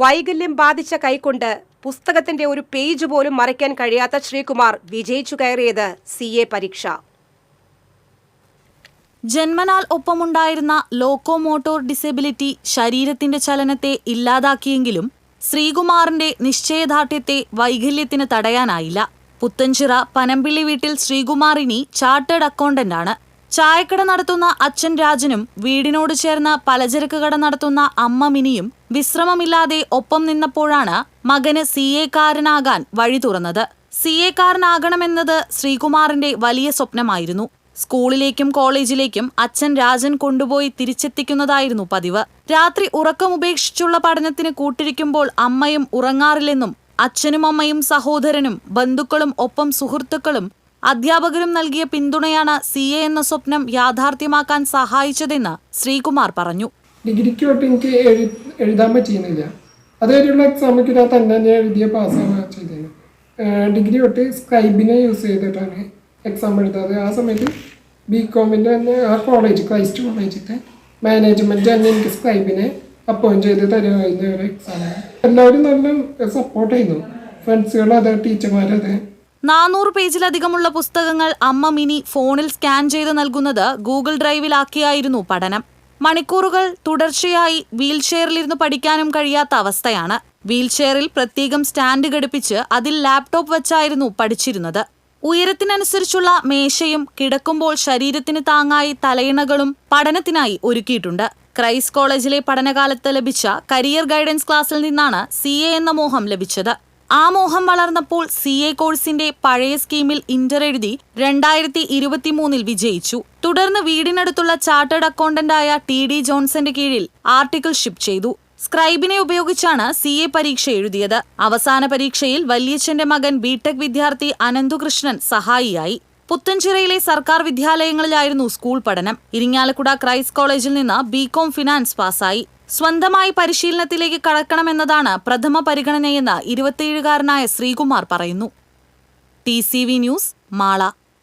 വൈകല്യം ബാധിച്ച കൈകൊണ്ട് പുസ്തകത്തിന്റെ ഒരു പേജ് പോലും മറയ്ക്കാൻ കഴിയാത്ത ശ്രീകുമാർ വിജയിച്ചു കയറിയത് സി എ പരീക്ഷ. ജന്മനാൽ ഒപ്പമുണ്ടായിരുന്ന ലോക്കോമോട്ടോർ ഡിസബിലിറ്റി ശരീരത്തിന്റെ ചലനത്തെ ഇല്ലാതാക്കിയെങ്കിലും ശ്രീകുമാറിന്റെ നിശ്ചയദാർഢ്യത്തെ വൈകല്യത്തിന് തടയാനായില്ല. പുത്തൻചിറ പനമ്പിള്ളി വീട്ടിൽ ശ്രീകുമാറിനി ചാർട്ടേഡ് അക്കൗണ്ടന്റാണ്. ചായക്കട നടത്തുന്ന അച്ഛൻ രാജനും വീടിനോട് ചേർന്ന് പലചരക്ക് കട നടത്തുന്ന അമ്മ മിനിയും വിശ്രമമില്ലാതെ ഒപ്പം നിന്നപ്പോഴാണ് മകന് സി എക്കാരനാകാൻ വഴി തുറന്നത്. സി എക്കാരനാകണമെന്നത് ശ്രീകുമാറിന്റെ വലിയ സ്വപ്നമായിരുന്നു. സ്കൂളിലേക്കും കോളേജിലേക്കും അച്ഛൻ രാജൻ കൊണ്ടുപോയി തിരിച്ചെത്തിക്കുന്നതായിരുന്നു പതിവ്. രാത്രി ഉറക്കമുപേക്ഷിച്ചുള്ള പഠനത്തിന് കൂട്ടിരിക്കുമ്പോൾ അമ്മയും ഉറങ്ങാറില്ലെന്നും അച്ഛനും അമ്മയും സഹോദരനും ബന്ധുക്കളും ഒപ്പം സുഹൃത്തുക്കളും അധ്യാപകരും നൽകിയ പിന്തുണയാണ് സി എ എന്ന സ്വപ്നം യാഥാർത്ഥ്യമാക്കാൻ സഹായിച്ചതെന്ന് ശ്രീകുമാർ പറഞ്ഞു. ഡിഗ്രിക്ക് തൊട്ട് എനിക്ക് എഴു എഴുതാൻ പറ്റിയിരുന്നില്ല. അതുവരെയുള്ള എക്സാമിക്ക് ഞാൻ തന്നെ എഴുതിയ പാസ്സാവുക ചെയ്തത്. ഡിഗ്രി തൊട്ട് സ്ക്രൈബിനെ യൂസ് ചെയ്തിട്ടാണ് എക്സാം എഴുതാറ്. ആ സമയത്ത് ബി കോമിന്റെ തന്നെ ആ കോളേജ് ക്രൈസ്റ്റ് കോളേജിന്റെ മാനേജ്മെന്റ് തന്നെ എനിക്ക് സ്ക്രൈബിനെ അപ്പോയിന്റ് ചെയ്ത് തരുമായിരുന്നു ഒരു എക്സാമാണ് എല്ലാവരും നല്ല സപ്പോർട്ട് ചെയ്യുന്നു ഫ്രണ്ട്സുകൾ അതെ ടീച്ചർമാരതെ നാനൂറ് പേജിലധികമുള്ള പുസ്തകങ്ങൾ അമ്മ മിനി ഫോണിൽ സ്കാൻ ചെയ്ത് നൽകുന്നത് ഗൂഗിൾ ഡ്രൈവിലാക്കിയായിരുന്നു പഠനം. മണിക്കൂറുകൾ തുടർച്ചയായി വീൽചെയറിലിരുന്ന് പഠിക്കാനും കഴിയാത്ത അവസ്ഥയാണ്. വീൽചെയറിൽ പ്രത്യേകം സ്റ്റാൻഡ് ഘടിപ്പിച്ച് അതിൽ ലാപ്ടോപ്പ് വെച്ചായിരുന്നു പഠിച്ചിരുന്നത്. ഉയരത്തിനനുസരിച്ചുള്ള മേശയും കിടക്കുമ്പോൾ ശരീരത്തിന് താങ്ങായി തലയിണകളും പഠനത്തിനായി ഒരുക്കിയിട്ടുണ്ട്. ക്രൈസ്റ്റ് കോളേജിലെ പഠനകാലത്ത് ലഭിച്ച കരിയർ ഗൈഡൻസ് ക്ലാസ്സിൽ നിന്നാണ് സി എന്ന മോഹം ലഭിച്ചത്. ആ മോഹം വളർന്നപ്പോൾ സി എ കോഴ്സിന്റെ പഴയ സ്കീമിൽ ഇന്റർ എഴുതി രണ്ടായിരത്തി ഇരുപത്തിമൂന്നിൽ വിജയിച്ചു. തുടർന്ന് വീടിനടുത്തുള്ള ചാർട്ടേഡ് അക്കൗണ്ടന്റായ ടി ഡി ജോൺസന്റെ കീഴിൽ ആർട്ടിക്കിൾഷിപ്പ് ചെയ്തു. സ്ക്രൈബിനെ ഉപയോഗിച്ചാണ് സി എ പരീക്ഷ എഴുതിയത്. അവസാന പരീക്ഷയിൽ വല്യച്ഛന്റെ മകൻ ബിടെക് വിദ്യാർത്ഥി അനന്തുകൃഷ്ണൻ സഹായിയായി. പുത്തൻചിറയിലെ സർക്കാർ വിദ്യാലയങ്ങളിലായിരുന്നു സ്കൂൾ പഠനം. ഇരിങ്ങാലക്കുട ക്രൈസ്റ്റ് കോളേജിൽ നിന്ന് ബികോം ഫിനാൻസ് പാസായി സ്വന്തമായി പരിശീലനത്തിലേക്ക് കടക്കണമെന്നതാണ് പ്രഥമ പരിഗണനയെന്ന് ഇരുപത്തിയേഴുകാരനായ ശ്രീകുമാർ പറയുന്നു. T news Mala.